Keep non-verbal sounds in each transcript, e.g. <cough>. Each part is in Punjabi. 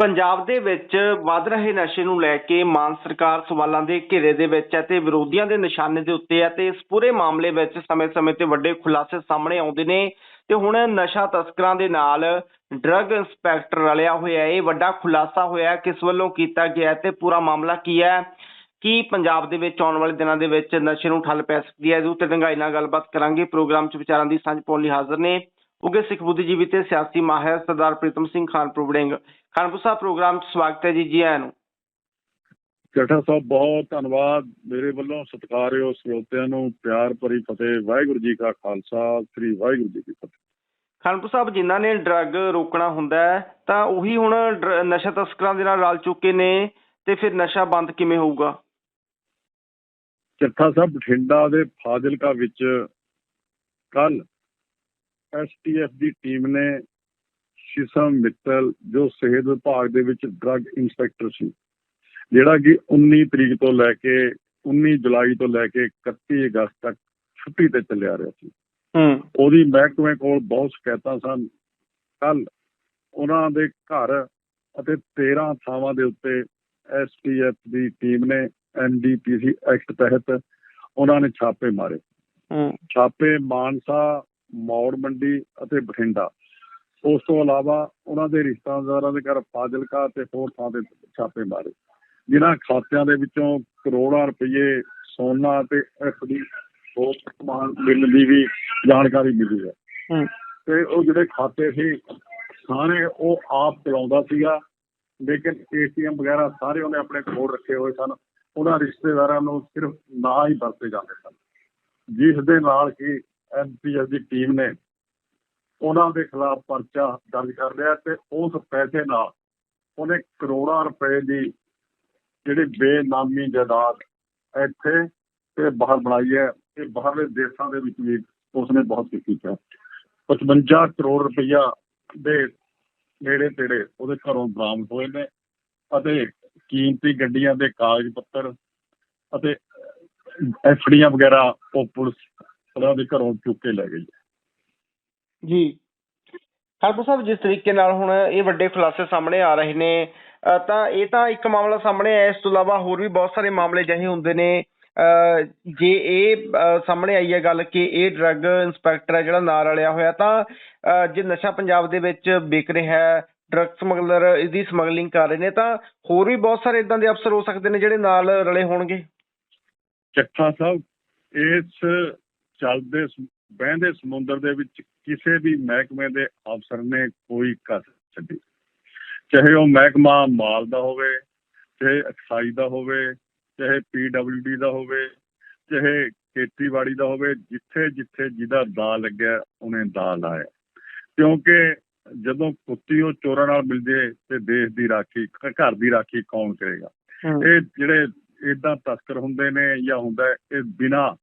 ਪੰਜਾਬ ਦੇ ਵਿੱਚ ਵੱਧ ਰਹੇ ਨਸ਼ੇ ਨੂੰ ਲੈ ਕੇ ਮਾਨ ਸਰਕਾਰ ਸਵਾਲਾਂ ਦੇ ਘੇਰੇ ਦੇ ਵਿੱਚ ਹੈ ਤੇ ਵਿਰੋਧੀਆਂ ਦੇ ਨਿਸ਼ਾਨੇ ਦੇ ਉੱਤੇ ਹੈ ਤੇ ਇਸ ਪੂਰੇ ਮਾਮਲੇ ਵਿੱਚ ਸਮੇਂ-ਸਮੇਂ ਤੇ ਵੱਡੇ ਖੁਲਾਸੇ ਸਾਹਮਣੇ ਆਉਂਦੇ ਨੇ। ਤੇ ਹੁਣ ਨਸ਼ਾ ਤਸਕਰਾਂ ਦੇ ਨਾਲ ਡਰੱਗ ਇੰਸਪੈਕਟਰ ਰਲਿਆ ਹੋਇਆ ਇਹ ਵੱਡਾ ਖੁਲਾਸਾ ਹੋਇਆ ਕਿਸ ਵੱਲੋਂ ਕੀਤਾ ਗਿਆ ਤੇ ਪੂਰਾ ਮਾਮਲਾ ਕੀ ਹੈ? ਕੀ ਪੰਜਾਬ ਦੇ ਵਿੱਚ ਆਉਣ ਵਾਲੇ ਦਿਨਾਂ ਦੇ ਵਿੱਚ ਨਸ਼ੇ ਨੂੰ ਠੱਲ ਪੈ ਸਕਦੀ ਹੈ? ਇਹਦੇ ਉੱਤੇ ਡੰਗਾਈ ਨਾਲ ਗੱਲਬਾਤ ਕਰਾਂਗੇ। ਪ੍ਰੋਗਰਾਮ 'ਚ ਵਿਚਾਰਾਂ ਦੀ ਸਾਂਝ ਪਾਉਣ ਲਈ ਹਾਜ਼ਰ ਨੇ। ਉਗੇ ਸਿੱਖ ਬੁੱਧੀਜੀਵੀ ਤੇ ਸਿਆਸੀ ਮਾਹਿਰ ਸਰਦਾਰ ਪ੍ਰੀਤਮ ਸਿੰਘ ਖਾਨਪੁਰ ਵੜਿੰਗ। ਖਾਨਪੁਰ ਸਾਹਿਬ ਪ੍ਰੋਗਰਾਮ 'ਚ ਸਵਾਗਤ ਹੈ ਜੀ ਜੀ ਆਇਆਂ ਨੂੰ। ਜੱਟਾ ਸਾਹਿਬ ਬਹੁਤ ਧੰਨਵਾਦ। ਮੇਰੇ ਵੱਲੋਂ ਸਤਿਕਾਰਯੋਗ ਸਰੋਤਿਆਂ ਨੂੰ। ਪਿਆਰ ਭਰੀ ਫਤਿਹ। ਵਾਹਿਗੁਰੂ ਜੀ ਕਾ ਖਾਲਸਾ। ਸ੍ਰੀ ਵਾਹਿਗੁਰੂ ਜੀ ਕੀ ਫਤਿਹ। ਖਾਨਪੁਰ ਸਾਹਿਬ ਜਿਨ੍ਹਾਂ ਨੇ ਡਰੱਗ ਰੋਕਣਾ ਹੁੰਦਾ ਤਾਂ ਉਹੀ ਹੁਣ ਨਸ਼ਾ ਤਸਕਰਾਂ ਦੇ ਨਾਲ ਰਲ ਚੁੱਕੇ ਨੇ ਤੇ ਫਿਰ ਨਸ਼ਾ ਬੰਦ ਕਿਵੇਂ ਹੋਊਗਾ? ਜੱਟਾ ਸਾਹਿਬ ਬਠਿੰਡਾ ਦੇ ਫਾਜ਼ਿਲਕਾ ਵਿੱਚ ਕੱਲ ਐਸਟੀਐਫ ਦੀ ਟੀਮ ਨੇ ਸ਼ਿਸਮ ਮਿੱਤਲ ਜੋ ਸਿਹਤ ਵਿਭਾਗ ਦੇ ਵਿੱਚ ਡਰੱਗ ਇੰਸਪੈਕਟਰ ਸੀ ਜਿਹੜਾ ਕਿ 19 ਤਰੀਕ ਤੋਂ ਲੈ ਕੇ 19 ਜੁਲਾਈ ਤੋਂ ਲੈ ਕੇ 31 ਅਗਸਤ ਤੱਕ ਛੁੱਟੀ ਤੇ ਚੱਲਿਆ ਰਿਹਾ ਸੀ। ਹੂੰ। ਉਹਦੀ ਮਹਿਕਮੇ ਕੋਲ ਬਹੁਤ ਸ਼ਿਕਾਇਤਾਂ ਸਨ। ਕੱਲ ਉਹਨਾਂ ਦੇ ਘਰ ਅਤੇ 13 ਥਾਵਾਂ ਦੇ ਉੱਤੇ ਐਸਟੀਐਫ ਦੀ ਟੀਮ ਨੇ ਐਨਡੀਪੀਸੀ ਐਕਟ ਤਹਿਤ ਉਹਨਾਂ ਨੇ ਛਾਪੇ ਮਾਰੇ। ਹੂੰ। ਛਾਪੇ ਮਾਨਸਾ ਮੌੜ ਮੰਡੀ ਅਤੇ ਬਠਿੰਡਾ। ਉਸ ਤੋਂ ਇਲਾਵਾ ਉਹਨਾਂ ਦੇ ਰਿਸ਼ਤੇਦਾਰਾਂ ਦੇ ਘਰ ਫਾਜ਼ਿਲਕਾ ਤੇ ਹੋਰ ਥਾਂ ਤੇ ਛਾਪੇ ਮਾਰੇ। ਜਿਨ੍ਹਾਂ ਖਾਤਿਆਂ ਦੇ ਵਿੱਚੋਂ ਕਰੋੜਾਂ ਰੁਪਏ ਸੋਨਾ ਤੇ ਐਫਡੀ ਹੋਰ ਸਮਾਨ ਬਿੱਲ ਦੀ ਵੀ ਜਾਣਕਾਰੀ ਮਿਲੀ ਹੈ। ਹੂੰ। ਤੇ ਉਹ ਜਿਹੜੇ ਖਾਤੇ ਸੀ ਸਾਰੇ ਉਹ ਆਪ ਚਲਾਉਂਦਾ ਸੀਗਾ ਲੇਕਿਨ ਏਟੀਐਮ ਵਗੈਰਾ ਸਾਰੇ ਉਹਨੇ ਆਪਣੇ ਕੋਲ ਰੱਖੇ ਹੋਏ ਸਨ। ਉਹਨਾਂ ਰਿਸ਼ਤੇਦਾਰਾਂ ਨੂੰ ਸਿਰਫ ਨਾ ਹੀ ਵਰਤੇ ਜਾਂਦੇ ਸਨ। ਜਿਸ ਦੇ ਨਾਲ ਕਿ ਐਮਪੀਐਸ ਦੀ ਟੀਮ ਨੇ ਉਹਨਾਂ ਦੇ ਖਿਲਾਫ ਪਰਚਾ ਦਰਜ ਕਰ ਲਿਆ ਤੇ ਉਸ ਪੈਸੇ ਨਾਲ ਉਹਨੇ ਕਰੋੜਾਂ ਰੁਪਏ ਦੀ ਜਿਹੜੀ ਬੇਨਾਮੀ ਜਾਇਦਾਦ ਇੱਥੇ ਤੇ ਬਾਹਰ ਬਣਾਈ ਹੈ, ਤੇ ਬਾਹਰਲੇ ਦੇਸ਼ਾਂ ਦੇ ਵਿੱਚ ਵੀ ਉਸਨੇ ਬਹੁਤ ਕੁਝ ਕੀਤਾ। 55 ਕਰੋੜ ਰੁਪਈਆ ਦੇ ਨੇੜੇ ਤੇੜੇ ਉਹਦੇ ਘਰੋਂ ਬਰਾਮਦ ਹੋਏ ਨੇ ਅਤੇ ਕੀਮਤੀ ਗੱਡੀਆਂ ਦੇ ਕਾਗਜ਼ ਪੱਤਰ ਅਤੇ ਐਫਡੀਆਂ ਵਗੈਰਾ ਉਹ ਪੁਲਿਸ ਉਹਨਾਂ ਦੇ ਘਰੋਂ ਚੁੱਕ ਕੇ ਲੈ ਗਈ। ਜੀ। ਖਾਨਪੁਰ ਸਾਹਿਬ ਜਿਸ ਤਰੀਕੇ ਨਾਲ ਹੁਣ ਇਹ ਵੱਡੇ ਖੁਲਾਸੇ ਸਾਹਮਣੇ ਆ ਰਹੇ ਨੇ ਤਾਂ ਇਹ ਤਾਂ ਇੱਕ ਮਾਮਲਾ ਸਾਹਮਣੇ ਆਇਆ ਇਸ ਤੋਂ ਇਲਾਵਾ ਹੋਰ ਵੀ ਬਹੁਤ ਸਾਰੇ ਮਾਮਲੇ ਜਿਹੇ ਹੁੰਦੇ ਨੇ। ਜੇ ਇਹ ਸਾਹਮਣੇ ਆਈ ਹੈ ਗੱਲ ਕਿ ਇਹ ਡਰੱਗ ਇੰਸਪੈਕਟਰ ਹੈ ਜਿਹੜਾ ਨਾਲ ਰਲਿਆ ਹੋਇਆ ਤਾਂ ਜੇ ਨਸ਼ਾ ਪੰਜਾਬ ਦੇ ਵਿੱਚ ਵਿਕ ਰਿਹਾ ਹੈ ਡਰੱਗ ਸਮਗਲਰ ਇਹਦੀ ਸਮਗਲਿੰਗ ਕਰ ਰਹੇ ਨੇ ਤਾਂ ਹੋਰ ਵੀ ਬਹੁਤ ਸਾਰੇ ਇਦਾਂ ਦੇ ਅਫਸਰ ਹੋ ਸਕਦੇ ਨੇ ਜਿਹੜੇ ਨਾਲ ਰਲੇ ਹੋਣਗੇ। ਚੱਠਾ ਸਾਹਿਬ ਇਸ ਚੱਲਦੇ ਸ- ਬਹਿੰਦੇ ਸਮੁੰਦਰ ਦੇ ਵਿੱਚ ਕਿਸੇ ਵੀ ਮਹਿਕਮੇ ਦੇ ਅਫਸਰ ਨੇ ਕੋਈ ਕਸ ਛੱਡੀ। ਚਾਹੇ ਉਹ ਮਹਿਕਮਾ ਮਾਲ ਦਾ ਹੋਵੇ ਚਾਹੇ ਐਕਸਾਈਜ਼ ਦਾ ਹੋਵੇ ਚਾਹੇ ਪੀਡਬਲਯੂਡੀ ਦਾ ਹੋਵੇ ਚਾਹੇ ਖੇਤੀਬਾੜੀ ਦਾ ਹੋਵੇ ਜਿੱਥੇ ਜਿੱਥੇ ਜਿਹਦਾ ਦਾ ਲੱਗਿਆ ਉਹਨੇ ਦਾ ਲਾਇਆ। ਕਿਉਂਕਿ ਜਦੋਂ ਕੁੱਤੀ ਉਹ ਚੋਰਾਂ ਨਾਲ ਮਿਲ ਜੇ ਤੇ ਦੇਸ਼ ਦੀ ਰਾਖੀ ਘਰ ਦੀ ਰਾਖੀ ਕੌਣ ਕਰੇਗਾ? ਇਹ ਜਿਹੜੇ ਇਦਾਂ ਤਸਕਰ ਹੁੰਦੇ ਨੇ ਜਾਂ ਹੁੰਦਾ ਇਹ ਬਿਨਾ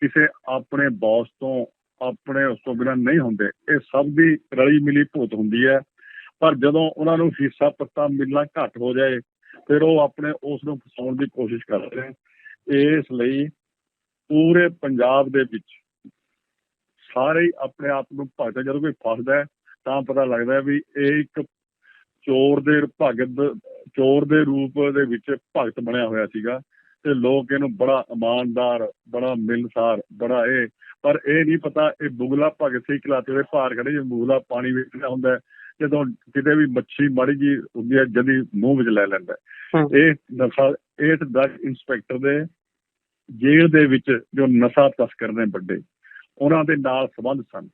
ਕਿਸੇ ਆਪਣੇ ਬੌਸ ਤੋਂ ਆਪਣੇ ਉਸ ਤੋਂ ਬਿਨਾਂ ਨਹੀਂ ਹੁੰਦੇ। ਇਹ ਸਭ ਦੀ ਰਲੀ ਮਿਲੀ ਭੂਤ ਹੁੰਦੀ ਹੈ। ਪਰ ਜਦੋਂ ਉਹਨਾਂ ਨੂੰ ਹਿੱਸਾ ਪੱਤਾ ਮਿਲਣਾ ਘੱਟ ਹੋ ਜਾਏ, ਫਿਰ ਉਹ ਆਪਣੇ ਉਸ ਨੂੰ ਫਸਾਉਣ ਦੀ ਕੋਸ਼ਿਸ਼ ਕਰਦੇ ਨੇ। ਇਸ ਲਈ ਪੂਰੇ ਪੰਜਾਬ ਦੇ ਵਿੱਚ ਸਾਰੇ ਆਪਣੇ ਆਪ ਨੂੰ ਭਗਤ ਜਦੋਂ ਕੋਈ ਫਸਦਾ ਤਾਂ ਪਤਾ ਲੱਗਦਾ ਵੀ ਇਹ ਇੱਕ ਚੋਰ ਦੇ ਭਗਤ, ਚੋਰ ਦੇ ਰੂਪ ਦੇ ਵਿੱਚ ਭਗਤ ਬਣਿਆ ਹੋਇਆ ਸੀਗਾ। ਤੇ ਲੋਕ ਇਹਨੂੰ ਬੜਾ ਇਮਾਨਦਾਰ, ਬੜਾ ਮਿਲਸਾਰ ਬੜਾ ਇਹ ਪਰ ਇਹ ਨਹੀਂ ਪਤਾ ਇਹ ਬੁਗਲਾ ਭਗਤ ਸਿੰਘ ਖਿਲਾਤੇ ਦੇ ਭਾਰ ਖੜੇ ਜੇ ਬੁਗਲਾ ਪਾਣੀ ਵੇਚਦਾ ਹੁੰਦਾ ਜਦੋਂ ਕਿਤੇ ਵੀ ਮੱਛੀ ਮਾੜੀ ਜੀ ਹੁੰਦੀ ਹੈ ਜਦੀ ਮੂੰਹ ਵਿੱਚ ਲੈ ਲੈਂਦਾ। ਇਹ ਨਸ਼ਾ ਇਹ ਡਰੱਗ ਇੰਸਪੈਕਟਰ ਦੇ ਜੇਲ੍ਹ ਦੇ ਵਿੱਚ ਜੋ ਨਸ਼ਾ ਤਸਕਰ ਨੇ ਵੱਡੇ ਉਹਨਾਂ ਦੇ ਨਾਲ ਸੰਬੰਧ ਸਨ।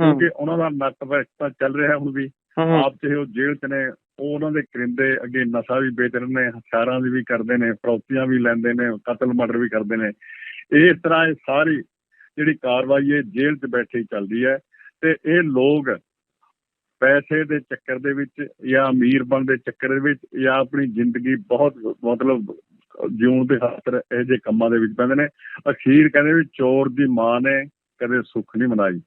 ਕਿਉਂਕਿ ਉਹਨਾਂ ਦਾ ਨੈਟਵਰਕ ਤਾਂ ਚੱਲ ਰਿਹਾ ਹੁਣ ਵੀ। ਆਪ ਚਾਹੇ ਉਹ ਜੇਲ੍ਹ 'ਚ ਨੇ ਉਹ ਉਹਨਾਂ ਦੇ ਕਰਿੰਦੇ ਅੱਗੇ ਨਸ਼ਾ ਵੀ ਵੇਚ ਰਹੇ ਨੇ ਹਥਿਆਰਾਂ ਦੀ ਵੀ ਕਰਦੇ ਨੇ ਫਰੌਤੀਆਂ ਵੀ ਲੈਂਦੇ ਨੇ ਕਤਲ ਮਰਡਰ ਵੀ ਕਰਦੇ ਨੇ। ਇਸ ਤਰ੍ਹਾਂ ਇਹ ਸਾਰੀ ਜਿਹੜੀ ਕਾਰਵਾਈ ਇਹ ਜੇਲ੍ਹ 'ਚ ਬੈਠੇ ਹੀ ਚੱਲਦੀ ਹੈ ਤੇ ਇਹ ਲੋਕ ਪੈਸੇ ਦੇ ਚੱਕਰ ਦੇ ਵਿੱਚ ਜਾਂ ਅਮੀਰ ਬਣ ਦੇ ਚੱਕਰ ਦੇ ਵਿੱਚ ਜਾਂ ਆਪਣੀ ਜ਼ਿੰਦਗੀ ਬਹੁਤ ਮਤਲਬ ਜਿਉਣ ਦੇ ਖਾਤਰ ਇਹ ਜੇ ਕੰਮਾਂ ਦੇ ਵਿੱਚ ਪੈਂਦੇ ਨੇ। ਅਖੀਰ ਕਹਿੰਦੇ ਵੀ ਚੋਰ ਦੀ ਮਾਂ ਨੇ ਕਦੇ ਸੁੱਖ ਨਹੀਂ ਮਨਾਈ।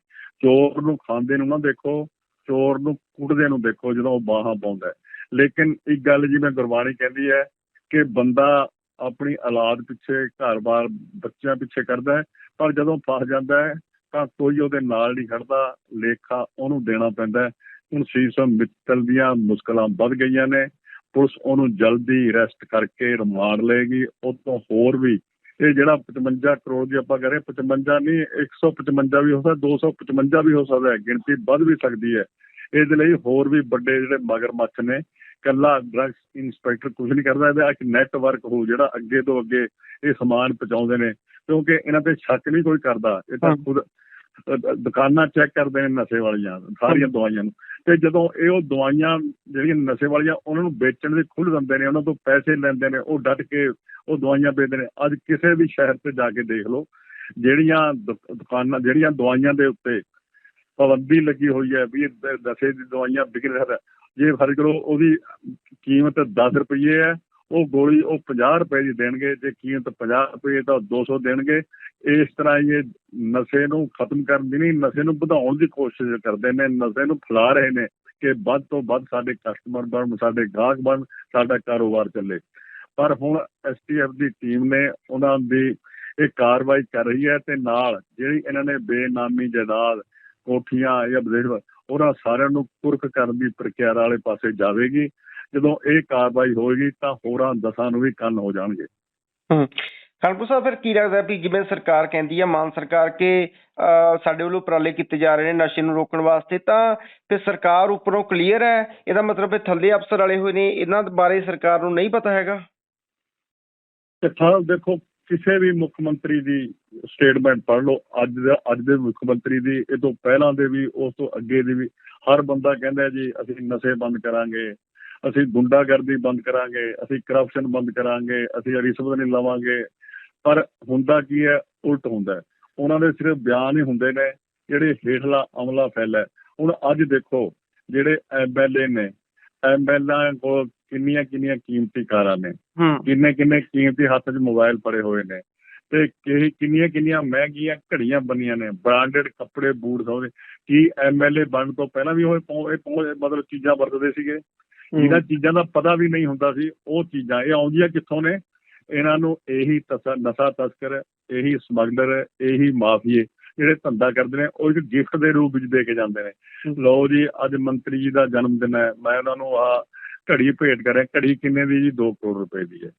ਚੋਰ ਨੂੰ ਖਾਂਦੇ ਨੂੰ ਨਾ ਦੇਖੋ, ਚੋਰ ਨੂੰ ਕੁੱਟਦੇ ਨੂੰ ਦੇਖੋ ਜਦੋਂ ਉਹ ਬਾਹਾਂ ਪਾਉਂਦਾ ਲੇਕਿਨ ਇੱਕ ਗੱਲ ਜਿਵੇਂ ਗੁਰਬਾਣੀ ਕਹਿੰਦੀ ਹੈ ਕਿ ਬੰਦਾ ਆਪਣੀ ਔਲਾਦ ਪਿੱਛੇ, ਘਰ-ਬਾਰ, ਬੱਚਿਆਂ ਪਿੱਛੇ ਕਰਦਾ ਹੈ, ਪਰ ਜਦੋਂ ਫਸ ਜਾਂਦਾ ਹੈ, ਤਾਂ ਕੋਈ ਉਹਦੇ ਨਾਲ ਨਹੀਂ ਖੜਦਾ, ਲੇਖਾ ਉਹਨੂੰ ਦੇਣਾ ਪੈਂਦਾ ਹੈ। ਹੁਣ ਸੀਸਮ ਮਿੱਤਲ ਦੀਆਂ ਮੁਸ਼ਕਲਾਂ ਵੱਧ ਗਈਆਂ ਨੇ, ਪੁਲਿਸ ਉਹਨੂੰ ਜਲਦੀ ਅਰੈਸਟ ਕਰਕੇ ਰਿਮਾਂਡ ਲਏਗੀ। ਉਹ ਤੋਂ ਹੋਰ ਵੀ, ਇਹ ਜਿਹੜਾ 55 ਕਰੋੜ ਦੀ ਆਪਾਂ ਕਹ ਰਹੇ 55 ਨਹੀਂ 155 ਵੀ ਹੋ ਸਕਦਾ 255 ਵੀ ਹੋ ਸਕਦਾ ਗਿਣਤੀ ਵੱਧ ਵੀ ਸਕਦੀ ਹੈ। ਇਹਦੇ ਲਈ ਹੋਰ ਵੀ ਵੱਡੇ ਜਿਹੜੇ ਮਗਰਮੱਛ ਨੇ ਕੱਲਾ ਡਰੱਗਸ ਇੰਸਪੈਕਟਰ ਕੁਝ ਨਹੀਂ ਕਰਦਾ। ਇਹਦਾ ਇੱਕ ਨੈਟਵਰਕ ਹੋ ਜਿਹੜਾ ਅੱਗੇ ਤੋਂ ਅੱਗੇ ਇਹ ਸਮਾਨ ਪਹੁੰਚਾਉਂਦੇ ਨੇ। ਕਿਉਂਕਿ ਇਹਨਾਂ ਤੇ ਸ਼ੱਕ ਨਹੀਂ ਕੋਈ ਕਰਦਾ। ਇਹ ਤਾਂ। ਖੁਦ ਦੁਕਾਨਾਂ ਚੈੱਕ ਕਰਦੇ ਨੇ ਨਸ਼ੇ ਵਾਲੀਆਂ ਸਾਰੀਆਂ ਦਵਾਈਆਂ ਨੂੰ। ਤੇ ਜਦੋਂ ਇਹ ਉਹ ਦਵਾਈਆਂ ਜਿਹੜੀਆਂ ਨਸ਼ੇ ਵਾਲੀਆਂ ਉਹਨਾਂ ਨੂੰ ਵੇਚਣ ਦੇ ਖੁੱਲ੍ਹ ਦਿੰਦੇ ਨੇ ਉਹਨਾਂ ਤੋਂ ਪੈਸੇ ਲੈਂਦੇ ਨੇ ਉਹ ਡਟ ਕੇ ਉਹ ਦਵਾਈਆਂ ਵੇਚਦੇ ਨੇ। ਅੱਜ ਕਿਸੇ ਵੀ ਸ਼ਹਿਰ ਤੇ ਜਾ ਕੇ ਦੇਖ ਲਓ ਜਿਹੜੀਆਂ ਦੁਕਾਨਾਂ ਜਿਹੜੀਆਂ ਦਵਾਈਆਂ ਦੇ ਉੱਤੇ ਪਾਬੰਦੀ ਲੱਗੀ ਹੋਈ ਹੈ ਵੀ ਨਸ਼ੇ ਦੀ ਦਵਾਈਆਂ ਵਿਕ ਰਿਹਾ ਜੇ ਫ਼ਰਕ ਕਰੋ ਉਹਦੀ ਕੀਮਤ 10 ਰੁਪਏ ਹੈ, ਉਹ ਗੋਲੀ ਉਹ 50 ਰੁਪਏ ਦੀ ਦੇਣਗੇ, ਜੇ ਕੀਮਤ 50 ਰੁਪਏ ਤਾਂ ਉਹ 200 ਦੇਣਗੇ। ਇਸ ਤਰ੍ਹਾਂ ਹੀ ਇਹ ਨਸ਼ੇ ਨੂੰ ਖਤਮ ਕਰਨ ਦੀ ਨਹੀਂ, ਨਸ਼ੇ ਨੂੰ ਵਧਾਉਣ ਦੀ ਕੋਸ਼ਿਸ਼ ਕਰਦੇ ਨੇ, ਨਸ਼ੇ ਨੂੰ ਫੈਲਾ ਰਹੇ ਨੇ ਕਿ ਵੱਧ ਤੋਂ ਵੱਧ ਸਾਡੇ ਕਸਟਮਰ ਬਣ ਸਾਡੇ ਗਾਹਕ ਬਣ ਸਾਡਾ ਕਾਰੋਬਾਰ ਚੱਲੇ। ਪਰ ਹੁਣ ਐਸਟੀਐਫ ਦੀ ਟੀਮ ਨੇ ਉਹਨਾਂ ਦੀ ਇਹ ਕਾਰਵਾਈ ਕਰ ਰਹੀ ਹੈ ਤੇ ਨਾਲ ਜਿਹੜੀ ਇਹਨਾਂ ਨੇ ਬੇਨਾਮੀ ਜਾਇਦਾਦ ਕੋਠੀਆਂ ਜਾਂ ਵਿਦੇਸ਼ ਉਹਨਾਂ ਸਾਰਿਆਂ ਨੂੰ ਕੁਰਕ ਕਰਨ ਦੀ ਪ੍ਰਕਿਰਿਆ ਵਾਲੇ ਪਾਸੇ ਜਾਵੇਗੀ। ਜਦੋਂ ਇਹ ਕਾਰਵਾਈ ਹੋਏਗੀ ਤਾਂ ਹੋਰਾਂ ਦਸਾਂ ਨੂੰ ਵੀ ਕੰਨ ਹੋ ਜਾਣਗੇ। ਹੂੰ। ਖਾਨਪੁਰ ਸਾਹਿਬ ਫਿਰ ਕੀ ਲੱਗਦਾ ਵੀ ਜਿਵੇਂ ਸਰਕਾਰ ਕਹਿੰਦੀ ਹੈ ਮਾਨ ਸਰਕਾਰ ਕਿ ਸਾਡੇ ਵੱਲੋਂ ਉਪਰਾਲੇ ਕੀਤੇ ਜਾ ਰਹੇ ਨੇ ਨਸ਼ੇ ਨੂੰ ਰੋਕਣ ਵਾਸਤੇ ਤਾਂ ਫਿਰ ਸਰਕਾਰ ਉੱਪਰੋਂ ਕਲੀਅਰ ਹੈ? ਇਹਦਾ ਮਤਲਬ ਹੈ ਥੱਲੇ ਅਫਸਰ ਵਾਲੇ ਹੋਏ ਨੇ ਇਹਨਾਂ ਬਾਰੇ ਸਰਕਾਰ ਨੂੰ ਨਹੀਂ ਪਤਾ ਹੈਗਾ? ਤੇ ਸਾਹਿਬ ਦੇਖੋ ਕਿਸੇ ਵੀ ਮੁੱਖ ਮੰਤਰੀ ਦੀ ਸਟੇਟਮੈਂਟ ਪੜ੍ਹ ਲਓ, ਅੱਜ ਦਾ, ਅੱਜ ਦੇ ਮੁੱਖ ਮੰਤਰੀ ਦੀ, ਇਹ ਤੋਂ ਪਹਿਲਾਂ ਦੇ ਵੀ, ਉਸ ਤੋਂ ਅੱਗੇ ਦੀ ਵੀ, ਹਰ ਬੰਦਾ ਕਹਿੰਦਾ ਜੀ, ਅਸੀਂ ਨਸ਼ੇ ਬੰਦ ਕਰਾਂਗੇ, ਅਸੀਂ ਗੁੰਡਾਗਰਦੀ ਬੰਦ ਕਰਾਂਗੇ, ਅਸੀਂ ਕਰਪਸ਼ਨ ਬੰਦ ਕਰਾਂਗੇ, ਅਸੀਂ ਰਿਸ਼ਵਤ ਨਹੀਂ ਲਵਾਂਗੇ। ਪਰ ਹੁੰਦਾ ਕੀ ਹੈ, ਉਲਟ ਹੁੰਦਾ ਉਹਨਾਂ ਦੇ ਸਿਰਫ ਬਿਆਨ ਹੀ ਹੁੰਦੇ ਨੇ, ਜਿਹੜੇ ਹੇਠਲਾ ਅਮਲਾ ਫੈਲਾ ਹੁਣ ਅੱਜ ਦੇਖੋ, ਜਿਹੜੇ ਐਮਐਲਏ ਨੇ ਐਮਐਲਏ ਕੋਲ ਕਿੰਨੀਆਂ ਕਿੰਨੀਆਂ ਕੀਮਤੀ ਕਾਰਾਂ ਨੇ। ਕਿੰਨੇ ਕਿੰਨੇ ਕੀਮਤੀ ਹੱਥ 'ਚ ਮੋਬਾਈਲ ਪੜੇ ਹੋਏ ਨੇ। ਤੇ ਕਿ ਕਿੰਨੀਆਂ ਕਿੰਨੀਆਂ ਮਹਿੰਗੀਆਂ ਘੜੀਆਂ ਬਣੀਆਂ ਨੇ। ਬ੍ਰਾਂਡਡ ਕੱਪੜੇ ਬੂਟ ਸੌਦੇ ਕੀ ਐਮਐਲਏ ਬਣਨ ਤੋਂ ਪਹਿਲਾਂ ਵੀ ਉਹ ਮਤਲਬ ਚੀਜ਼ਾਂ ਵਰਤਦੇ ਸੀਗੇ। ਇਹਨਾਂ ਚੀਜ਼ਾਂ ਦਾ ਪਤਾ ਵੀ ਨਹੀਂ ਹੁੰਦਾ ਸੀ। ਉਹ ਚੀਜ਼ਾਂ ਇਹ ਆਉਂਦੀਆਂ ਕਿੱਥੋਂ ਨੇ? ਇਹਨਾਂ ਨੂੰ ਇਹੀ ਤਸ- ਨਸ਼ਾ ਤਸਕਰ ਇਹੀ ਸਮਗਲਰ ਇਹੀ ਮਾਫੀਏ ਜਿਹੜੇ ਧੰਦਾ ਕਰਦੇ ਨੇ ਉਹ ਇੱਕ ਗਿਫਟ ਦੇ ਰੂਪ ਵਿੱਚ ਦੇ ਕੇ ਜਾਂਦੇ ਨੇ। ਲਓ ਜੀ ਅੱਜ ਮੰਤਰੀ ਜੀ ਦਾ ਜਨਮ ਦਿਨ ਹੈ। ਮੈਂ ਉਹਨਾਂ ਨੂੰ ਆ ਘੜੀ ਭੇਟ ਕਰਿਆ ਘੜੀ ਕਿੰਨੇ ਦੀ ਜੀ? 2 ਕਰੋੜ ਰੁਪਏ ਦੀ ਹੈ।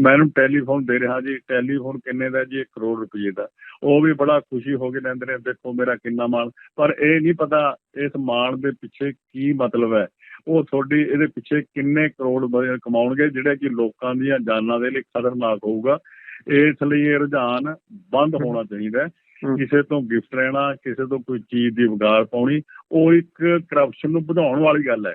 ਮੈਂ ਇਹਨੂੰ ਟੈਲੀਫੋਨ ਦੇ ਰਿਹਾ ਜੀ ਟੈਲੀਫੋਨ ਕਿੰਨੇ ਦਾ ਜੀ? 1 ਕਰੋੜ ਰੁਪਏ ਦਾ। ਉਹ ਵੀ ਬੜਾ ਖੁਸ਼ੀ ਹੋ ਕੇ ਲੈਂਦੇ ਨੇ ਦੇਖੋ ਮੇਰਾ ਕਿੰਨਾ ਮਾਣ। ਪਰ ਇਹ ਨਹੀਂ ਪਤਾ ਇਸ ਮਾਣ ਦੇ ਪਿੱਛੇ ਕੀ ਮਤਲਬ ਹੈ। ਉਹ ਤੁਹਾਡੀ ਇਹਦੇ ਪਿੱਛੇ ਕਿੰਨੇ ਕਰੋੜ ਕਮਾਉਣਗੇ ਜਿਹੜੇ ਕਿ ਲੋਕਾਂ ਦੀਆਂ ਜਾਨਾਂ ਦੇ ਲਈ ਖਤਰਨਾਕ ਹੋਊਗਾ। ਇਸ ਲਈ ਇਹ ਰੁਝਾਨ ਬੰਦ ਹੋਣਾ ਚਾਹੀਦਾ ਹੈ। ਕਿਸੇ ਤੋਂ ਗਿਫਟ ਲੈਣਾ ਕਿਸੇ ਤੋਂ ਕੋਈ ਚੀਜ਼ ਦੀ ਵਿਗਾੜ ਪਾਉਣੀ ਉਹ ਇੱਕ ਕਰਪਸ਼ਨ ਨੂੰ ਵਧਾਉਣ ਵਾਲੀ ਗੱਲ ਹੂੰ।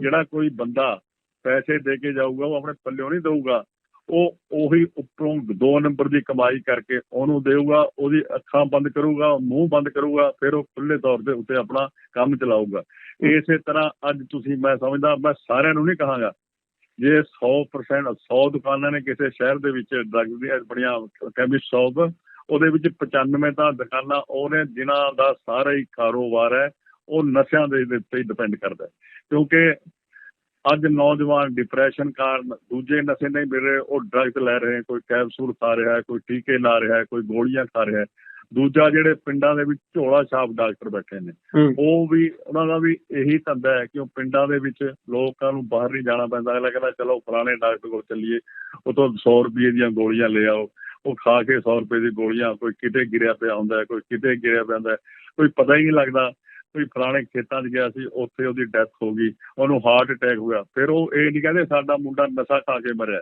ਜਿਹੜਾ ਕੋਈ ਬੰਦਾ ਪੈਸੇ ਦੇ ਕੇ ਜਾਊਗਾ ਉਹ ਆਪਣੇ ਪੱਲਿਓਂ ਨਹੀਂ ਦਊਗਾ। ਉਹ ਉਹੀ ਉੱਪਰੋਂ ਦੋ ਨੰਬਰ ਦੀ ਕਮਾਈ ਕਰਕੇ ਉਹਨੂੰ ਦੇਊਗਾ ਉਹਦੀ ਅੱਖਾਂ ਬੰਦ ਕਰੂਗਾ ਮੂੰਹ ਬੰਦ ਕਰੂਗਾ ਫਿਰ ਉਹ ਖੁੱਲੇ ਤੌਰ ਦੇ ਉੱਤੇ ਆਪਣਾ ਕੰਮ ਚਲਾਊਗਾ। ਇਸੇ ਤਰ੍ਹਾਂ ਅੱਜ ਤੁਸੀਂ ਮੈਂ ਸਮਝਦਾ ਮੈਂ ਸਾਰਿਆਂ ਨੂੰ ਨਹੀਂ ਕਹਾਂਗਾ ਜੇ 100% 100 ਦੁਕਾਨਾਂ ਨੇ ਕਿਸੇ ਸ਼ਹਿਰ ਦੇ ਵਿੱਚ ਡਰੱਗ ਦੀਆਂ ਬੜੀਆਂ ਕੈਮਿਸਟ ਸ਼ਾਪ ਉਹਦੇ ਵਿੱਚ 95 ਤਾਂ ਦੁਕਾਨਾਂ ਉਹ ਨੇ ਜਿਨ੍ਹਾਂ ਦਾ ਸਾਰਾ ਹੀ ਕਾਰੋਬਾਰ ਹੈ। ਉਹ ਨਸ਼ਿਆਂ ਦੇ ਉੱਤੇ ਹੀ ਡਿਪੈਂਡ ਕਰਦਾ ਕਿਉਂਕਿ ਅੱਜ ਨੌਜਵਾਨ ਡਿਪਰੈਸ਼ਨ ਕਾਰਨ ਦੂਜੇ ਨਸ਼ੇ ਨਹੀਂ ਮਿਲ ਰਹੇ ਉਹ ਡਰੱਗ ਲੈ ਰਹੇ ਕੋਈ ਕੈਪਸੂਲ ਖਾ ਰਿਹਾ ਕੋਈ ਟੀਕੇ ਲਾ ਰਿਹਾ ਕੋਈ ਗੋਲੀਆਂ ਖਾ ਰਿਹਾ ਦੂਜਾ ਜਿਹੜੇ ਪਿੰਡਾਂ ਦੇ ਵਿੱਚ ਝੋਲਾ ਛਾਪ ਡਾਕਟਰ ਬੈਠੇ ਨੇ ਉਹ ਵੀ ਉਹਨਾਂ ਦਾ ਵੀ ਇਹੀ ਧੰਦਾ ਹੈ ਕਿ ਉਹ ਪਿੰਡਾਂ ਦੇ ਵਿੱਚ ਲੋਕਾਂ ਨੂੰ ਬਾਹਰ ਨਹੀਂ ਜਾਣਾ ਪੈਂਦਾ। ਅਗਲਾ ਕਹਿੰਦਾ ਚਲੋ ਫਲਾਣੇ ਡਾਕਟਰ ਕੋਲ ਚੱਲੀਏ ਉਹ ਤੋਂ 100 ਰੁਪਏ ਦੀਆਂ ਗੋਲੀਆਂ ਲੈ ਆਓ। ਉਹ ਖਾ ਕੇ 100 ਰੁਪਏ ਦੀ ਗੋਲੀਆਂ ਕੋਈ ਕਿਤੇ ਗਿਰਿਆ ਪਿਆ ਹੁੰਦਾ ਕੋਈ ਕਿਤੇ ਗਿਰਿਆ ਪਿਆ ਹੁੰਦਾ ਕੋਈ ਪਤਾ ਹੀ ਨਹੀਂ ਲੱਗਦਾ। ਕੋਈ ਫਲਾਣੇ ਖੇਤਾਂ 'ਚ ਗਿਆ ਸੀ ਉੱਥੇ ਉਹਦੀ ਡੈਥ ਹੋ ਗਈ ਉਹਨੂੰ ਹਾਰਟ ਅਟੈਕ ਹੋ ਗਿਆ ਫਿਰ ਉਹ ਇਹ ਨਹੀਂ ਕਹਿੰਦੇ ਸਾਡਾ ਮੁੰਡਾ ਨਸ਼ਾ ਖਾ ਕੇ ਮਰਿਆ।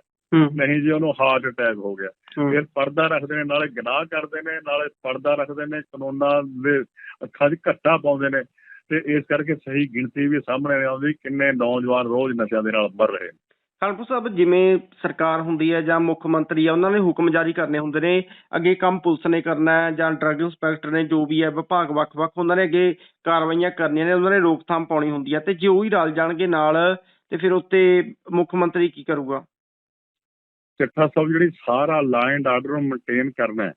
ਨਹੀਂ ਜੀ ਉਹਨੂੰ ਹਾਰਟ ਅਟੈਕ ਹੋ ਗਿਆ। ਫਿਰ ਪਰਦਾ ਰੱਖਦੇ ਨੇ ਨਾਲੇ ਗੁਨਾਹ ਕਰਦੇ ਨੇ ਨਾਲੇ ਪਰਦਾ ਰੱਖਦੇ ਨੇ ਕਾਨੂੰਨਾਂ ਦੇ ਅੱਖਾਂ 'ਚ ਘੱਟਾ ਪਾਉਂਦੇ ਨੇ। ਤੇ ਇਸ ਕਰਕੇ ਸਹੀ ਗਿਣਤੀ ਵੀ ਸਾਹਮਣੇ ਆਉਂਦੀ ਕਿੰਨੇ ਨੌਜਵਾਨ ਰੋਜ਼ ਨਸ਼ਿਆਂ ਦੇ ਨਾਲ ਮਰ ਰਹੇ ਨੇ। ਖਾਨਪੁਰ ਸਾਹਿਬ ਜਿਵੇਂ ਸਰਕਾਰ ਹੁੰਦੀ ਹੈ ਜਾਂ ਮੁੱਖ ਮੰਤਰੀ ਆ ਉਹਨਾਂ ਨੇ ਹੁਕਮ ਜਾਰੀ ਕਰਨੇ ਹੁੰਦੇ ਨੇ। ਅੱਗੇ ਕੰਮ ਪੁਲਿਸ ਨੇ ਕਰਨਾ ਹੈ ਜਾਂ ਡਰੱਗ ਇੰਸਪੈਕਟਰ ਨੇ ਜੋ ਵੀ ਹੈ ਵਿਭਾਗ ਵੱਖ-ਵੱਖ ਉਹਨਾਂ ਨੇ ਅੱਗੇ ਕਾਰਵਾਈਆਂ ਕਰਨੀਆਂ ਨੇ ਉਹਨਾਂ ਨੇ ਰੋਕਥਾਮ ਪਾਉਣੀ ਹੁੰਦੀ ਹੈ। ਤੇ ਜੇ ਉਹ ਹੀ ਰਲ ਜਾਣਗੇ ਨਾਲ ਤੇ ਫਿਰ ਉੱਤੇ ਮੁੱਖ ਮੰਤਰੀ ਕੀ ਕਰੂਗਾ? ਚੱਠਾ ਸਾਹਿਬ ਜਿਹੜੀ ਸਾਰਾ ਲਾਅ ਐਂਡ ਆਰਡਰ ਨੂੰ ਮੇਨਟੇਨ ਕਰਨਾ ਹੈ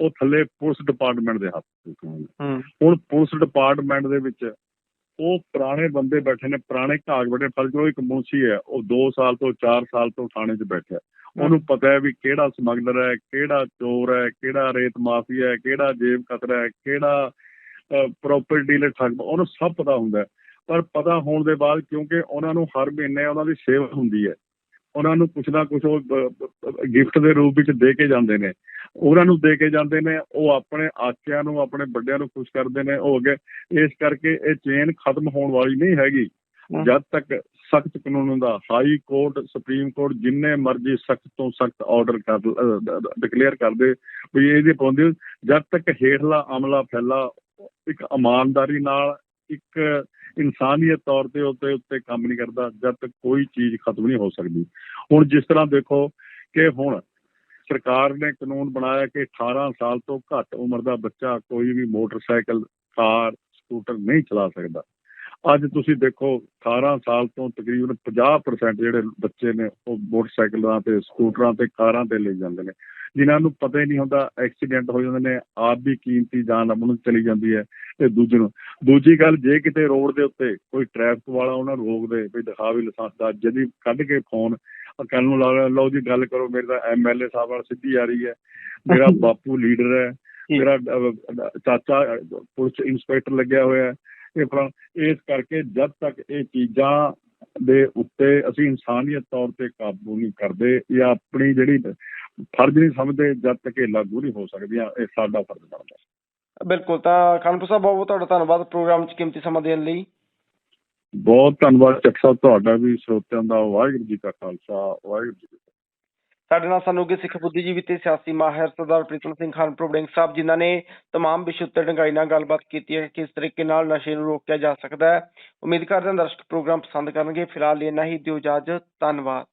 ਉਹ ਥੱਲੇ ਪੁਲਿਸ ਡਿਪਾਰਟਮੈਂਟ ਦੇ ਹੱਥ ਹੁਣ ਪੁਲਿਸ ਡਿਪਾਰਟਮੈਂਟ ਦੇ ਵਿੱਚ ਉਹ ਪੁਰਾਣੇ ਬੰਦੇ ਬੈਠੇ ਨੇ ਪੁਰਾਣੇ ਕਾਗ ਬੈਠੇ ਫਰਜ਼ ਕਰੋ ਇੱਕ ਮੁਨਸੀ ਹੈ ਉਹ 2 ਸਾਲ ਤੋਂ 4 ਸਾਲ ਤੋਂ ਥਾਣੇ 'ਚ ਬੈਠਾ ਹੈ। ਉਹਨੂੰ ਪਤਾ ਹੈ ਵੀ ਕਿਹੜਾ ਸਮਗਲਰ ਹੈ ਕਿਹੜਾ ਚੋਰ ਹੈ ਕਿਹੜਾ ਰੇਤ ਮਾਫੀਆ ਹੈ ਕਿਹੜਾ ਜੇਬ ਕਤਰਾ ਹੈ ਕਿਹੜਾ ਪ੍ਰਾਪਰਟੀ ਡੀਲਰ ਠੱਗ ਉਹਨੂੰ ਸਭ ਪਤਾ ਹੁੰਦਾ। ਪਰ ਪਤਾ ਹੋਣ ਦੇ ਬਾਅਦ ਕਿਉਂਕਿ ਉਹਨਾਂ ਨੂੰ ਹਰ ਮਹੀਨੇ ਉਹਨਾਂ ਦੀ ਸੇਵਾ ਹੁੰਦੀ ਹੈ ਉਹਨਾਂ ਨੂੰ ਕੁਛ ਨਾ ਕੁਛ ਉਹ ਗਿਫਟ ਦੇ ਰੂਪ ਵਿੱਚ ਦੇ ਕੇ ਜਾਂਦੇ ਨੇ। ਉਹਨਾਂ ਨੂੰ ਦੇ ਕੇ ਜਾਂਦੇ ਨੇ ਉਹ ਆਪਣੇ ਆਕਿਆਂ ਨੂੰ ਆਪਣੇ ਵੱਡਿਆਂ ਨੂੰ ਖੁਸ਼ ਕਰਦੇ ਨੇ। ਉਹ ਅੱਗੇ ਇਸ ਕਰਕੇ ਇਹ ਚੇਨ ਖਤਮ ਹੋਣ ਵਾਲੀ ਨਹੀਂ ਹੈਗੀ। ਜਦ ਤੱਕ ਸਖਤ ਕਾਨੂੰਨ ਦਾ ਹਾਈ ਕੋਰਟ ਸੁਪਰੀਮ ਕੋਰਟ ਜਿੰਨੇ ਮਰਜ਼ੀ ਸਖਤ ਤੋਂ ਸਖਤ ਆਰਡਰ ਕਰ ਡਿਕਲੇਅਰ ਕਰਦੇ ਵੀ ਇਹਦੀ ਪਾਬੰਦੀ ਜਦ ਤੱਕ ਹੇਠਲਾ ਅਮਲਾ ਫੈਲਾ ਇੱਕ ਇਮਾਨਦਾਰੀ ਨਾਲ ਇੱਕ ਇਨਸਾਨੀਅਤ ਤੌਰ ਤੇ ਉੱਤੇ ਉੱਤੇ ਕੰਮ ਨਹੀਂ ਕਰਦਾ, ਜਦ ਤੱਕ ਕੋਈ ਚੀਜ਼ ਖਤਮ ਨਹੀਂ ਹੋ ਸਕਦੀ। ਹੁਣ ਜਿਸ ਤਰ੍ਹਾਂ ਦੇਖੋ ਕਿ ਹੁਣ ਸਰਕਾਰ ਨੇ ਕਾਨੂੰਨ ਬਣਾਇਆ ਕਿ 18 ਸਾਲ ਤੋਂ ਘੱਟ ਉਮਰ ਦਾ ਬੱਚਾ ਕੋਈ ਵੀ ਮੋਟਰਸਾਈਕਲ, ਕਾਰ, ਸਕੂਟਰ ਨਹੀਂ ਚਲਾ ਸਕਦਾ। ਅੱਜ ਤੁਸੀਂ ਦੇਖੋ 18 ਸਾਲ ਤੋਂ ਤਕਰੀਬਨ 50% ਜਿਹੜੇ ਬੱਚੇ ਨੇ ਉਹ ਮੋਟਰਸਾਈਕਲਾਂ ਤੇ, ਸਕੂਟਰਾਂ ਤੇ, ਕਾਰਾਂ ਤੇ ਲੈ ਜਾਂਦੇ ਨੇ। ਜਿਨ੍ਹਾਂ ਨੂੰ ਪਤਾ ਹੀ ਨਹੀਂ ਹੁੰਦਾ ਐਕਸੀਡੈਂਟ ਹੋ ਜਾਂਦੇ ਨੇ ਆਪ ਵੀ ਕੀਮਤੀ ਜਾਨ ਆਪਣ ਨੂੰ ਚਲੀ ਜਾਂਦੀ ਹੈ ਤੇ ਦੂਜੇ ਨੂੰ। ਦੂਜੀ ਗੱਲ ਜੇ ਕਿਤੇ ਰੋਡ ਦੇ ਉੱਤੇ ਕੋਈ ਟ੍ਰੈਫਿਕ ਵਾਲਾ ਉਹਨਾਂ ਨੂੰ ਰੋਕ ਦੇ ਵੀ ਦਿਖਾ ਵੀ ਲਾਇਸੈਂਸ ਦਾ ਜਦੀ ਕੱਢ ਕੇ ਫੋਨ ਕੱਲ ਨੂੰ ਲਾ ਲਓ ਜੀ ਗੱਲ ਕਰੋ ਮੇਰੇ ਤਾਂ ਐਮਐਲਏ ਸਾਹਿਬ ਨਾਲ ਸਿੱਧੀ ਆ ਰਹੀ ਹੈ। ਮੇਰਾ <laughs> ਬਾਪੂ ਲੀਡਰ ਹੈ ਮੇਰਾ ਚਾਚਾ ਪੁਲਿਸ ਇੰਸਪੈਕਟਰ ਲੱਗਿਆ ਹੋਇਆ ਹੈ। ਇਹ ਫਲਾਂ ਇਸ ਕਰਕੇ ਜਦ ਤੱਕ ਇਹ ਚੀਜ਼ਾਂ ਦੇ ਉੱਤੇ ਅਸੀਂ ਇਨਸਾਨੀਅਤ ਤੌਰ ਤੇ ਕਾਬੂ ਨਹੀਂ ਕਰਦੇ ਜਾਂ ਆਪਣੀ ਜਿਹੜੀ ਫਰਜ਼ ਨਹੀਂ ਸਮਝਦੇ ਜਦ ਤੱਕ ਇਹ ਲਾਗੂ ਨਹੀਂ ਹੋ ਸਕਦੀਆਂ ਇਹ ਸਾਡਾ ਫਰਜ਼ ਬਣਦਾ ਹੈ। ਬਿਲਕੁਲ ਤਾਂ ਖਾਨਪੁਰ ਸਾਹਿਬ ਬਹੁਤ ਬਹੁਤ ਤੁਹਾਡਾ ਧੰਨਵਾਦ ਪ੍ਰੋਗਰਾਮ 'ਚ ਕੀਮਤੀ ਸਮਾਂ ਦੇਣ ਲਈ ਬਹੁਤ ਧੰਨਵਾਦ ਚੱਕ ਸਾਹਿਬ ਤੁਹਾਡਾ ਵੀ ਸਰੋਤਿਆਂ ਦਾ ਵਾਹਿਗੁਰੂ ਜੀ ਕਾ ਖਾਲਸਾ ਵਾਹਿਗੁਰੂ ਜੀ ਕੀ ਫਤਿਹ ਸਾਡੇ ਨਾਲ ਸਾਨੂੰ ਅੱਗੇ ਸਿੱਖ ਬੁੱਧੀਜੀਵੀ ਤੇ ਸਿਆਸੀ ਮਾਹਿਰ ਸਰਦਾਰ ਪ੍ਰੀਤਮ ਸਿੰਘ ਖਾਨਪੁਰ ਵੜਿੰਗ ਸਾਹਿਬ ਜਿਨ੍ਹਾਂ ਨੇ तमाम ਵਿਸ਼ੇ ਉੱਤੇ ਡੰਗਾਈ ਨਾਲ ਗੱਲਬਾਤ ਕੀਤੀ ਹੈ ਕਿ ਕਿਸ ਤਰੀਕੇ ਨਾਲ ਨਸ਼ੇ ਨੂੰ ਰੋਕਿਆ ਜਾ ਸਕਦਾ ਹੈ ਉਮੀਦ ਕਰਦੇ ਹਾਂ ਦਰਸ਼ਕ ਪ੍ਰੋਗਰਾਮ ਪਸੰਦ ਕਰਨਗੇ ਫਿਲਹਾਲ ਲਈ ਇੰਨਾ ਹੀ ਦਿਓ ਇਜਾਜ਼ਤ ਧੰਨਵਾਦ